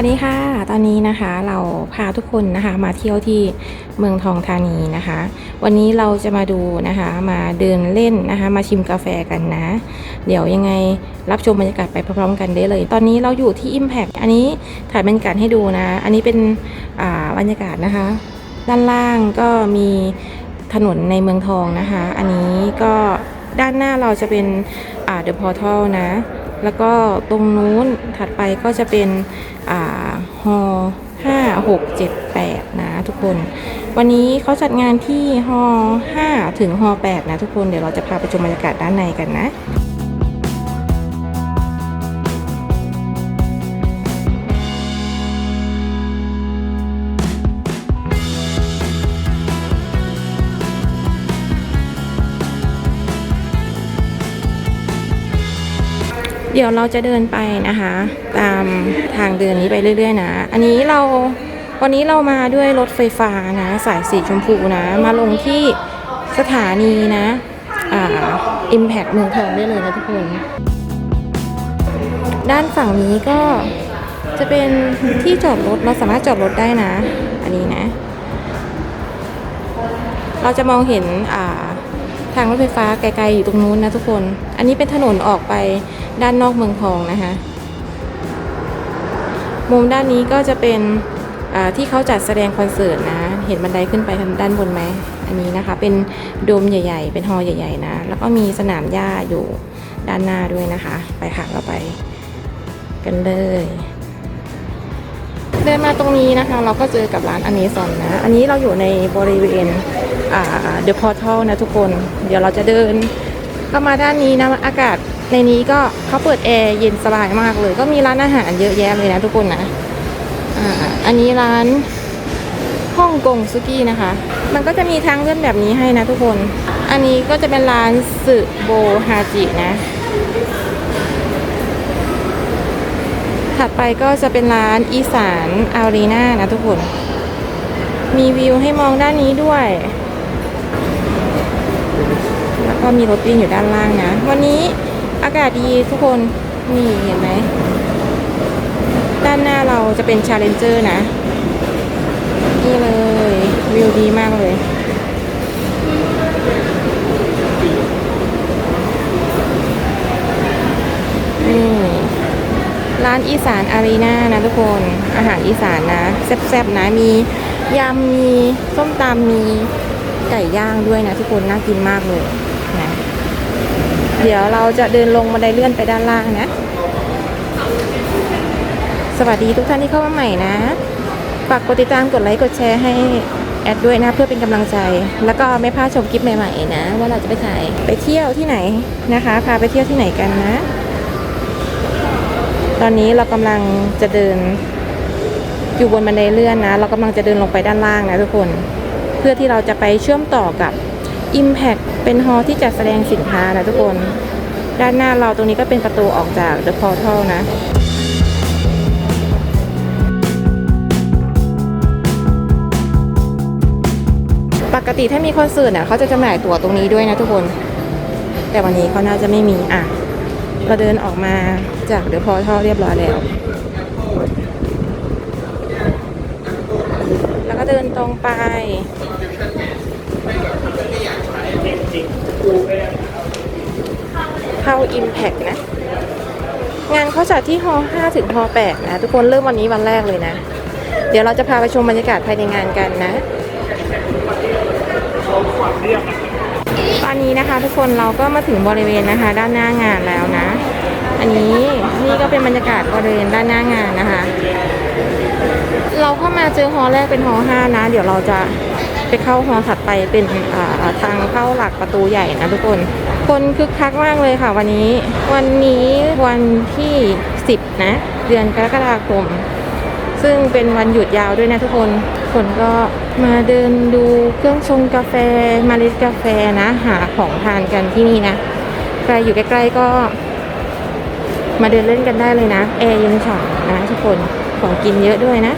สวัสดีค่ะ ตอนนี้นะคะเราพาทุกคนนะคะมาเที่ยวที่เมืองทองธานีนะคะ วันนี้เราจะมาดูนะคะมาเดินเล่นนะคะ มาชิมกาแฟกันนะ เดี๋ยวยังไงรับชมบรรยากาศไปพร้อมๆกันได้เลย ตอนนี้เราอยู่ที่ Impact อันนี้ถ่ายบรรยากาศให้ดูนะ อันนี้เป็นบรรยากาศนะคะ ด้านล่างก็มีถนนในเมืองทองนะคะ อันนี้ก็ด้านหน้าเราจะเป็นอ่า The Portal นะ แล้วก็ตรงนู้นถัดไปก็จะเป็นอ่าฮอ5 6 7 8นะทุกคน วันนี้เขาจัดงานที่ฮอ5ถึงฮอ8นะทุกคน เดี๋ยวเราจะพาไปชมบรรยากาศด้านในกันนะ ดี๋ยวเราจะเดินไปนะคะ ตามทางเดินนี้ไปเรื่อย ๆ นะ อันนี้เราวันนี้เรามาด้วยรถไฟฟ้านะ สายสีชมพูนะ มาลงที่สถานีนะอ่า Impact เมืองทองได้เลยนะทุกคน ด้านฝั่งนี้ก็จะเป็นที่จอดรถเราสามารถจอดรถได้นะ อันนี้นะ เราจะมองเห็นอ่าางรถไฟฟ้าไกลๆอยู่ตรงนู้นนะทุกคน อันนี้เป็นถนนออกไปด้านนอกเมืองทองนะคะมุมด้านนี้ก็จะเป็นที่เขาจัดแสดงคอนเสิร์ตนะ เห็นบันไดขึ้นไปทางด้านบนไหม อันนี้นะคะ เป็นโดมใหญ่ ๆ เป็นฮอลล์ใหญ่ ๆ นะ แล้วก็มีสนามหญ้าอยู่ด้านหน้าด้วยนะคะ ไปค่ะเราไปกันเลย เดินมาตรงนี้นะคะ เราก็เจอกับร้านอเมซอนนะ อันนี้เราอยู่ในบริเวณอ่า The Portal นะทุกคน เดี๋ยวเราจะเดินเข้ามาด้านนี้นะอากาศในนี้ก็เขาเปิดแอร์เย็นสบายมากเลย ก็มีร้านอาหารเยอะแยะเลยนะทุกคนนะอ่าอันนี้ร้านฮ่องกงซุกี้นะคะ มันก็จะมีทางเลื่อนแบบนี้ให้นะทุกคน อันนี้ก็จะเป็นร้านสึโบฮาจินะ ถัดไปก็จะเป็นร้านอีสานอารีนานะทุกคน มีวิวให้มองด้านนี้ด้วย แล้วก็มีรถวิ่งอยู่ด้านล่างนะ วันนี้อากาศดีทุกคนนี่เห็นไหม ด้านหน้าเราจะเป็น Challenger นะ นี่เลย วิวดีมากเลยนี่ ร้านอีสานอารีนานะทุกคน อาหารอีสานนะแซ่บๆนะมียำมีส้มตำมีไก่ย่างด้วยนะทุกคนน่ากินมากเลยนะเดี๋ยวเราจะเดินลงบันไดเลื่อนไปด้านล่างนะ สวัสดีทุกท่านที่เข้ามาใหม่นะฝากกดติดตามกดไลค์กดแชร์ให้แอดด้วยนะเพื่อเป็นกำลังใจ แล้วก็ไม่พลาดชมคลิปใหม่ๆนะ ว่าเราจะไปถ่ายไปเที่ยวที่ไหนนะคะ พาไปเที่ยวที่ไหนกันนะ ตอนนี้เรากำลังจะเดิน อยู่บนบันไดเลื่อนนะ เรากำลังจะเดินลงไปด้านล่างนะทุกคน เพื่อที่เราจะไปเชื่อมต่อกับ Impact เป็นฮอลที่จัดแสดงสินค้านะทุกคน ด้านหน้าเราตรงนี้ก็เป็นประตูออกจาก The Portal นะปกติถ้ามีคอนเสิร์ตเนี่ยเขาจะจำหน่ายตั๋วตรงนี้ด้วยนะทุกคน แต่วันนี้เขาน่าจะไม่มีอะ เราเดินออกมาจากเดอะพอทัลเรียบร้อยแล้ว แล้วก็เดินตรงไปเข้า Impact นะ งานเขาจัดที่ฮอ5ถึงฮอ8นะ ทุกคนเริ่มวันนี้วันแรกเลยนะ เดี๋ยวเราจะพาไปชมบรรยากาศภายในงานกันนะตอนนี้นะคะทุกคนเราก็มาถึงบริเวณนะคะ ด้านหน้างานแล้วนะ อันนี้นี่ก็เป็นบรรยากาศบริเวณด้านหน้างานนะคะ เราเข้ามาเจอฮอล์แรกเป็นฮอล์ห้านะ เดี๋ยวเราจะไปเข้าฮอลล์ถัดไปเป็นทางเข้าหลักประตูใหญ่นะทุกคน คนคึกคักมากเลยค่ะวันนี้ วันนี้วันที่ 10 นะ เดือนกรกฎาคม ซึ่งเป็นวันหยุดยาวด้วยนะทุกคน คนก็มาเดินดูเครื่องชงกาแฟมาเล็ดกาแฟนะ หาของทานกันที่นี่นะ ใครอยู่ใกล้ๆก็ มาเดินเล่นกันได้เลยนะแอร์เย็นฉ่ำนะทุกคนของกินเยอะด้วยนะ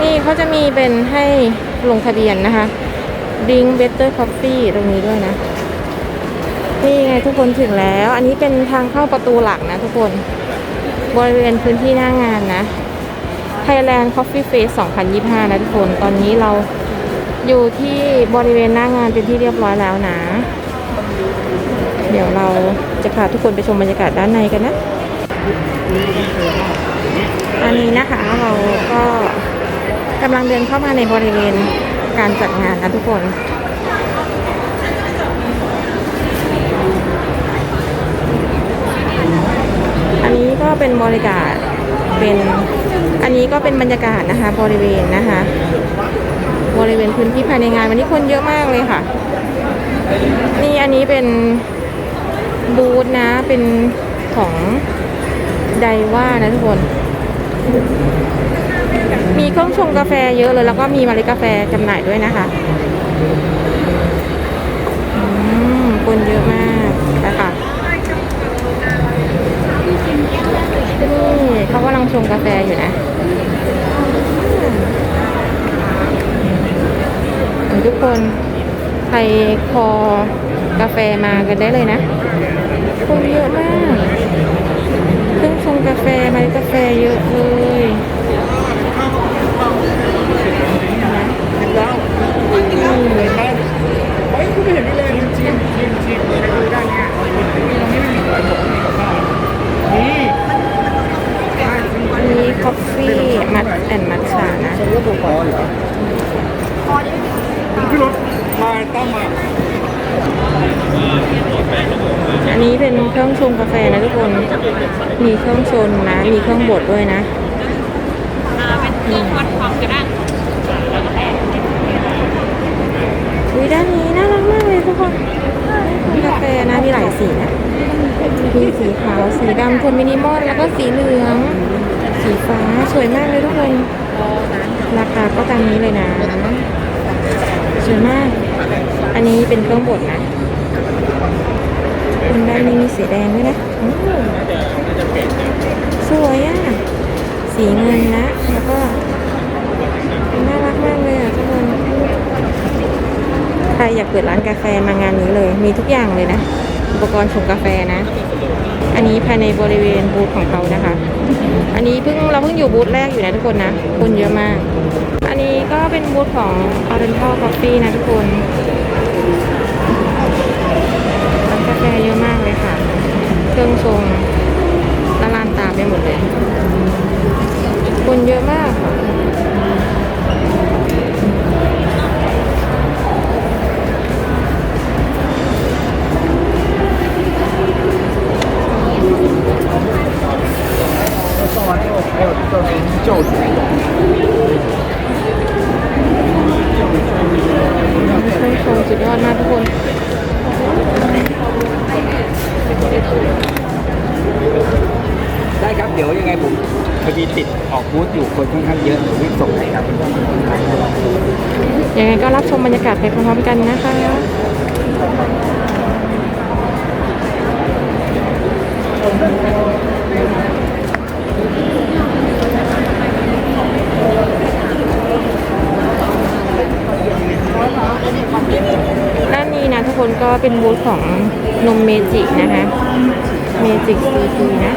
นี่เขาจะมีเป็นให้ลงทะเบียนนะคะดิงเบเตอร์คอฟฟี่ตรงนี้ด้วยนะ นี่ไงทุกคนถึงแล้ว อันนี้เป็นทางเข้าประตูหลักนะทุกคน บริเวณพื้นที่หน้างานนะ Thailand Coffee Face 2025 นะทุกคน ตอนนี้เราอยู่ที่บริเวณหน้างานเป็นที่เรียบร้อยแล้วนะ เดี๋ยวเราจะพาทุกคนไปชมบรรยากาศด้านในกันนะอันนี้นะคะเราก็กำลังเดินเข้ามาในบริเวณการจัดงานนะทุกคนอันนี้ก็เป็นบริการเป็น อันนี้ก็เป็นบรรยากาศนะคะ บริเวณนะคะ บริเวณพื้นที่ภายในงานวันนี้คนเยอะมากเลยค่ะ นี่อันนี้เป็นบูธนะ เป็นของไดว่านะทุกคน มีเครื่องชงกาแฟเยอะเลย แล้วก็มีมาริกาแฟจำหน่ายด้วยนะคะ เขากำลังชงกาแฟอยู่นะทุกคนใครคอกาแฟมากันได้เลยนะคนเยอะมากเครื่องชงกาแฟเมล็ดกาแฟเยอะเลยนะอืมเฮ้ย คุณไม่เห็นมีเลยชิมชิมชิมไปดูด้านเนี้ยตรงนี้ไม่มีสวยผมมีกับข้าวนี่มีคอฟฟี่มัทแอนมัทฉานะฉันก็ถูกคอเหรถมาตั้มมาอันนี้เป็นเครื่องชงกาแฟนะทุกคน มีเครื่องชนนะ มีเครื่องบดด้วยนะเป็นเครื่องวัดความกระด้างอุ้ยด้านนี้น่ารักมากเลยทุกคนมีกาแฟนะ มีหลายสีนะมีสีขาว สีดำโทนมินิมอล แล้วก็สีเหลือง สีฟ้าสวยมากเลยทุกคน ราคาก็ตามนี้เลยนะ สวยมาก อันนี้เป็นเครื่องบดนะคนด้านนี้มีสีแดงด้วยนะสวยอะ สีเงินนะ แล้วก็น่ารักมากเลยอะทุกคน ใครอยากเปิดร้านกาแฟมางานนี้เลย มีทุกอย่างเลยนะ อุปกรณ์ชงกาแฟนะ อันนี้ภายในบริเวณบูธของเขานะคะ อันนี้เพิ่งเราเพิ่งอยู่บูธแรกอยู่นะทุกคนนะ คนเยอะมาก อันนี้ก็เป็นบูธของ Oriental Coffee นะทุกคนร้านกาแฟเยอะมากเลยค่ะ เครื่องชงละลานตาไปหมดเลย คนเยอะมาก โชว์สุดยอดมากทุกคนได้ครับเดี๋ยวยังไงผมพอดีติดออกบูธอยู่คนค่อนข้างเยอะเมวิ่งส่ให้ครับยังไงก็รับชมบรรยากาศไปพร้อมๆกันนะคะ ด้านนี้นะทุกคนก็เป็นบูธของนมเมจินะคะ เมจิกซูซีนะ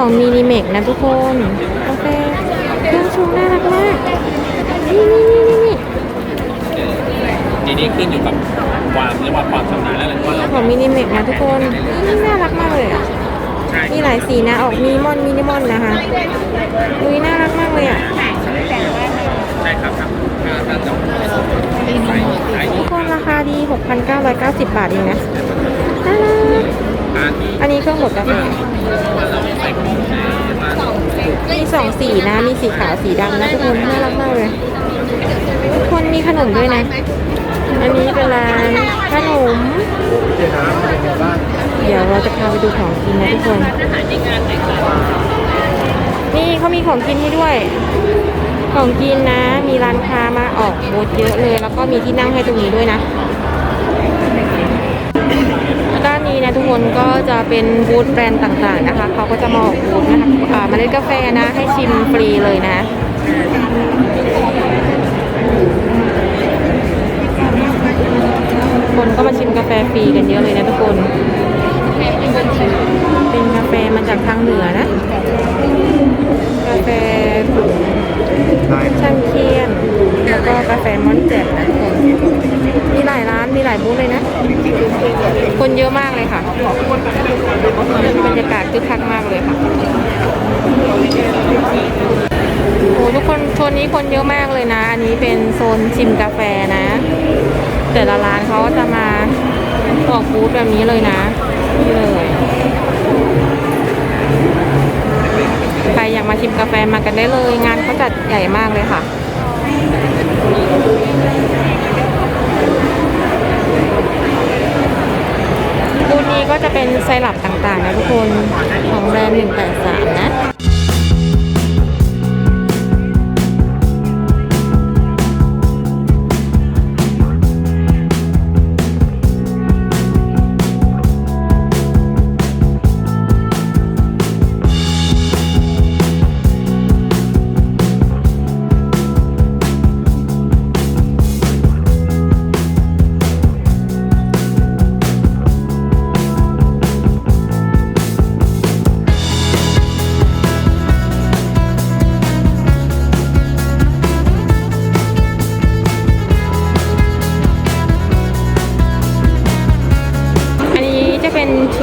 ของมินิเมกนะทุกคนกาแฟเครื่องชงน่ารักมาก นี่นี่นี่นี่นี่ทีนี้ขึ้นอยู่กับความเรียกว่าความชำนาญและอะไรว่าเราของมินิเมกนะทุกคนนี่น่ารักมากเลยอะใช่มีหลายสีนะออกมินิมอนมินิมอนนะคะอุ้ยน่ารักมากเลยอะใช่ครับครับถ้าถ้าจะใส่ใส่ทุกคนราคาดี 6,990 บาทเองนะน่ารัก อาที่อันนี้เครื่องบดกาแฟเราใส่ของมามีสองสีนะ มีสีขาวสีดำนะทุกคนน่ารักมากเลยทุกคนมีขนมด้วยนะ อันนี้เป็นร้านขนม เดี๋ยวเราจะพาไปดูของกินนะทุกคน นี่เขามีของกินให้ด้วย ของกินนะ มีร้านค้ามาออกบูธเยอะเลย แล้วก็มีที่นั่งให้ตรงนี้ด้วยนะ ด้า นะทุกคนก็จะเป็นบูธแบรนด์ต่างๆนะคะเขาก็จะมาออกบูธนะคะอ่าเมล็ดกาแฟนะให้ชิมฟรีเลยนะคนก็มาชิมกาแฟฟรีกันเยอะเลยนะทุกคน เป็นกาแฟมาจากทางเหนือนะ กาแฟ ช่างเคียน แล้วก็กาแฟมอนแจ่มนะทุกคนมีหลายร้านมีหลายบูธเลยนะ คนเยอะมากเลยค่ะบรรยากาศคึกคักมากเลยค่ะโอ้ทุกคนโซนนี้คนเยอะมากเลยนะ อันนี้เป็นโซนชิมกาแฟนะ แต่ละร้านเขาจะมาออกบูธแบบนี้เลยนะนี่เลย ใครอยากมาชิมกาแฟมากันได้เลย งานเขาจัดใหญ่มากเลยค่ะบูธนี้ก็จะเป็นไซรัปต่างๆนะทุกคนของแบรนด์183 นะ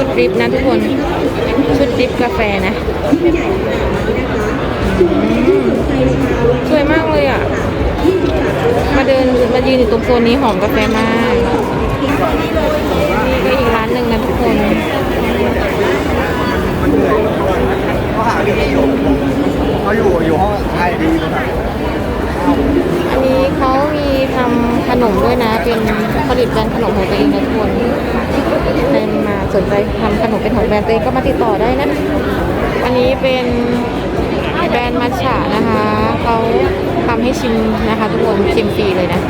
ชุดดริปนะทุกคน ชุดดริปกาแฟนะอืมสวยมากเลยอะ มาเดินมายืนอยู่ตรงโซนนี้หอมกาแฟมาก นี่ก็อีกร้านหนึ่งนะทุกคนเขาหาที่อยู่เขาอยู่อยู่ห้องไอดีตรงไหนอันนี้เขามี ทำขนมด้วยนะ เป็นผลิตแบรนด์ขนมของตัวเองนะทุกคนใครมาสนใจทำขนมเป็นของแบรนด์ตัวเองก็มาติดต่อได้นะ อันนี้เป็นแบรนด์มัชฉะนะคะ เขาทำให้ชิมนะคะ ทุกคนชิมฟรีเลยนะ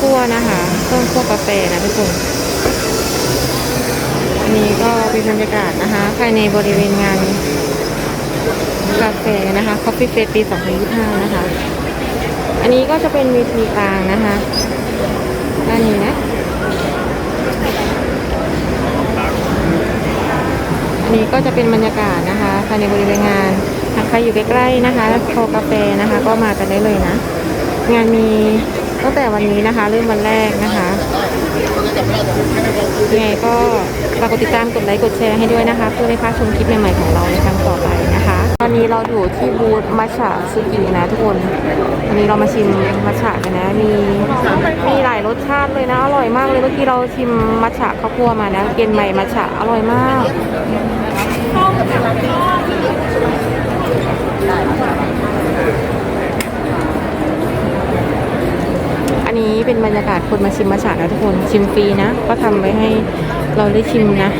คั่วนะคะ เครื่องคั่วกาแฟนะทุกคนอันนี้ก็เป็นบรรยากาศนะคะ ภายในบริเวณงานกาแฟนะคะ Coffee Fest ปี 2025 นะคะ อันนี้ก็จะเป็นเวทีกลางนะคะด้านนี้นะ อันนี้ก็จะเป็นบรรยากาศนะคะ ภายในบริเวณงานหากใครอยู่ใกล้ๆนะคะโชว์กาแฟนะคะ ก็มากันได้เลยนะ งานมี ตั้งแต่วันนี้นะคะเริ่มวันแรกนะคะยังไงก็ฝากกดติดตามกดไลค์กดแชร์ให้ด้วยนะคะเพื่อไม่พลาดชมคลิปใหม่ๆของเราในครั้งต่อไปนะคะ ตอนนี้เราอยู่ที่บูธมัชฉะซูกินะทุกคนวันนี้เรามาชิมมัชฉะกันนะมีมีหลายรสชาติเลยนะอร่อยมากเลยเมื่อกี้เราชิมมัชฉะข้าวคั่วมานะเกนใหม่มัชฉะอร่อยมาก อั นี้เป็นบรรยากาศคนมาชิมมาฉานะทุกคนชิมฟรีนะก็ทำไว้ให้เราได้ชิมนะ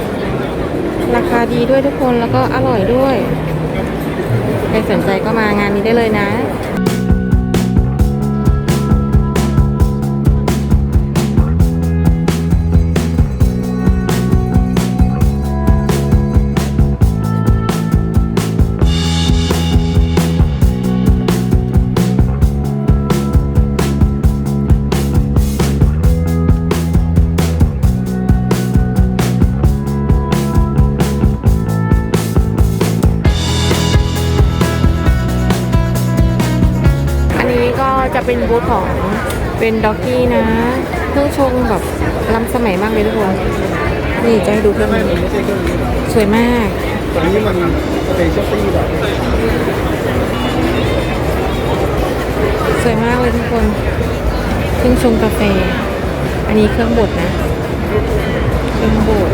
ราคาดีด้วยทุกคนแล้วก็อร่อยด้วยใครสนใจก็มางานนี้ได้เลยนะ จะเป็นบูธของเป็นด็อกกี้นะ เครื่องชงแบบล้ำสมัยมากเลยทุกคน นี่จะให้ดูเครื่องนี้สวยมากตอนนี้มันเปเชียลตี้แบบสวยมากเลยทุกคน เครื่องชงกาแฟ อันนี้เครื่องบดนะ เครื่องบด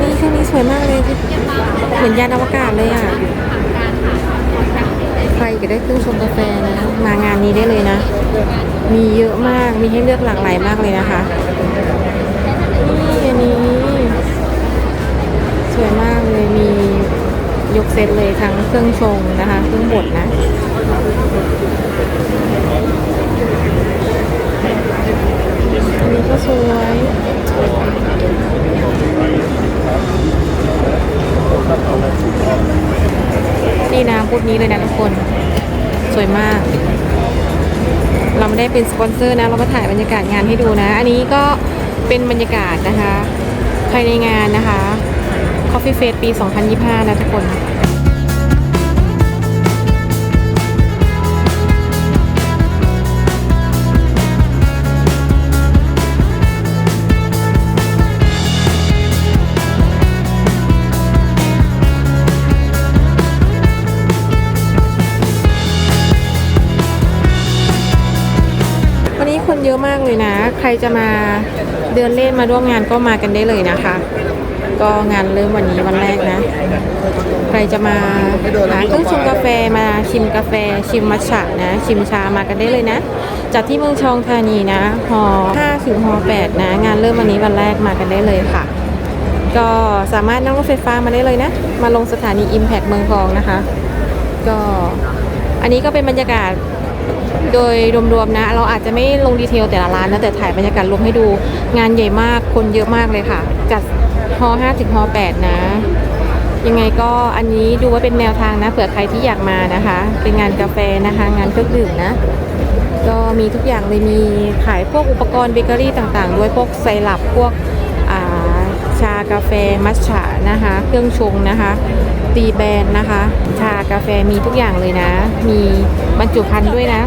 นี่เครื่องนี้สวยมากเลย เหมือนยานอวกาศเลยอะ ใครก็ได้เครื่องชงกาแฟนะมางานนี้ได้เลยนะ มีเยอะมากมีให้เลือกหลากหลายมากเลยนะคะนี่อันนี้ สวยมากเลยมียกเซตเลยทั้งเครื่องชงนะคะ เครื่องบดนะ อันนี้ก็สวย นี่นะพูดนี้เลยนะทุกคน ส วยมาก เราไม่ได้เป็นสปอนเซอร์นะ เรามาถ่ายบรรยากาศงานให้ดูนะ อันนี้ก็เป็นบรรยากาศนะคะ ภายในงานนะคะ Coffee Fest ปี 2025 นะทุกคนวัน อะมากเลยนะ ใครจะมาเดินเล่นมาร่วมงานก็มากันได้เลยนะคะ ก็งานเริ่มวันนี้วันแรกนะ ใครจะมาหาเครื่องชงกาแฟมาชิมกาแฟ ชิมมัทฉะนะ ชิมชามากันได้เลยนะ จัดที่เมืองชองธานีนะฮอ5ถึงฮอ8นะ งานเริ่มวันนี้วันแรกมากันได้เลยค่ะ ก็สามารถนั่งรถไฟฟ้ามาได้เลยนะ มาลงสถานี Impact เมืองทองนะคะ ก็อันนี้ก็เป็นบรรยากาศ โดยรวมๆนะ เราอาจจะไม่ลงดีเทลแต่ละร้านนะแต่ถ่ายบรรยากาศรวมให้ดูงานใหญ่มากคนเยอะมากเลยค่ะ จัดฮอ5ถึงฮอ8นะ ยังไงก็อันนี้ดูว่าเป็นแนวทางนะเผื่อใครที่อยากมานะคะ เป็นงานกาแฟนะคะ งานเครื่องดื่มนะก็มีทุกอย่างเลยมีขายพวกอุปกรณ์เบเกอรี่ต่างๆ ด้วยพวกไซรัปพวก ชากาแฟมัทฉะนะคะ เครื่องชงนะคะ ตีแบรนด์นะคะ ชากาแฟมีทุกอย่างเลยนะ มีบรรจุภัณฑ์ด้วยนะ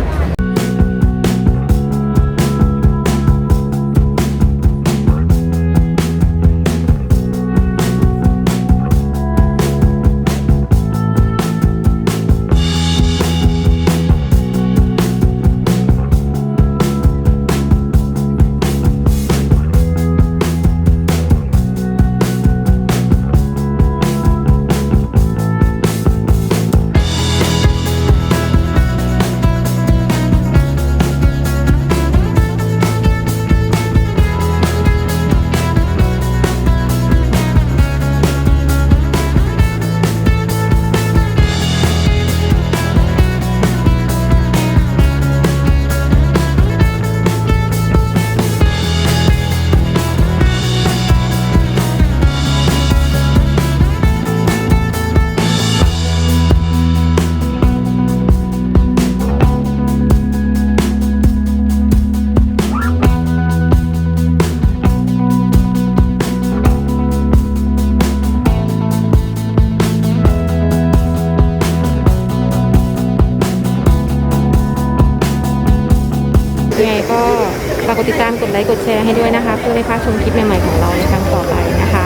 แชร์ให้ด้วยนะคะ เพื่อไม่พลาดชมคลิปใหม่ๆของเราในครั้งต่อไปนะคะ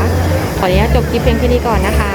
ขออนุญาตจบคลิปเพียงแค่นี้ก่อนนะคะ